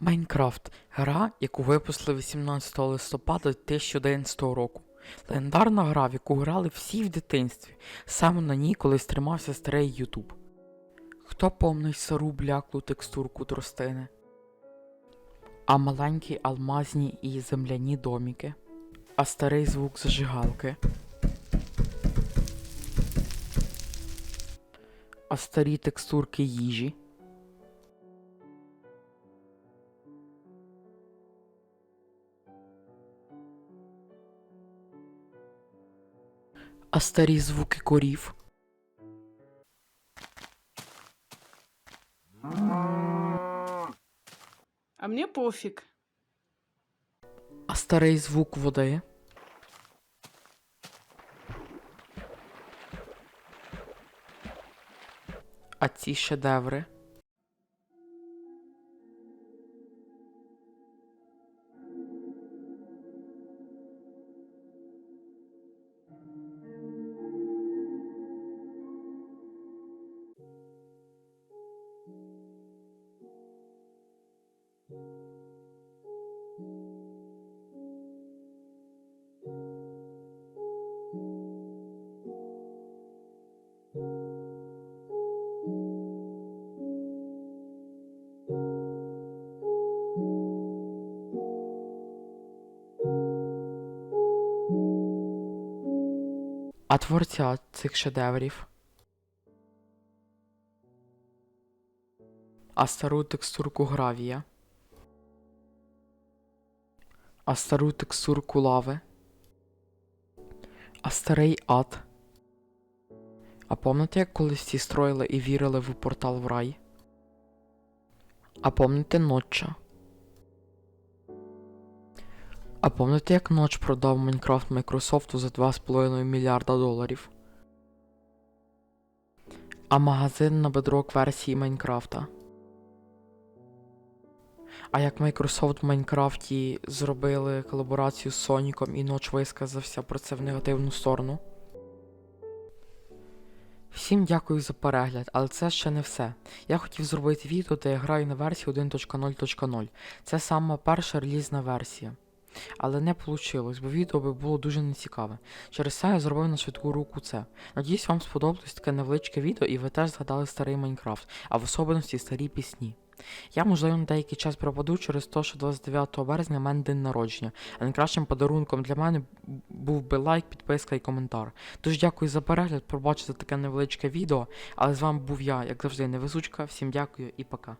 Майнкрафт гра, яку випустили 18 листопада 2011 року. Легендарна гра, в яку грали всі в дитинстві. Саме на ній колись тримався старий Ютуб. Хто помнить стару бляклу текстурку тростини? А маленькі алмазні і земляні доміки? А старий звук зажигалки? А старі текстурки їжі? А старі звуки корів? А мне пофиг. А старий звук води? А ці шедеври? А творця цих шедеврів? А стару текстурку гравія? А стару текстурку лави? А старий ад? А помните, як колись всі строїли і вірили в портал в рай? А помните ноча? А помните, як ноч продав Майнкрафт Майкрософту за 2,5 мільярда доларів? А магазин на бедрок версії Майнкрафта? А як Microsoft в Майнкрафті зробили колаборацію з Соніком і Ноч висказався про це в негативну сторону? Всім дякую за перегляд, але це ще не все. Я хотів зробити відео, де я граю на версії 1.0.0. Це сама перша релізна версія. Але не вийшло, бо відео би було дуже нецікаве. Через це я зробив на швидку руку це. Надіюсь, вам сподобалось таке невеличке відео і ви теж згадали старий Майнкрафт, а в особливості старі пісні. Я, можливо, на деякий час пропаду через те, що 29 березня в мене день народження, а найкращим подарунком для мене був би лайк, підписка і коментар. Тож дякую за перегляд, пробачте таке невеличке відео, але з вами був я, як завжди, невезучка. Всім дякую і пока.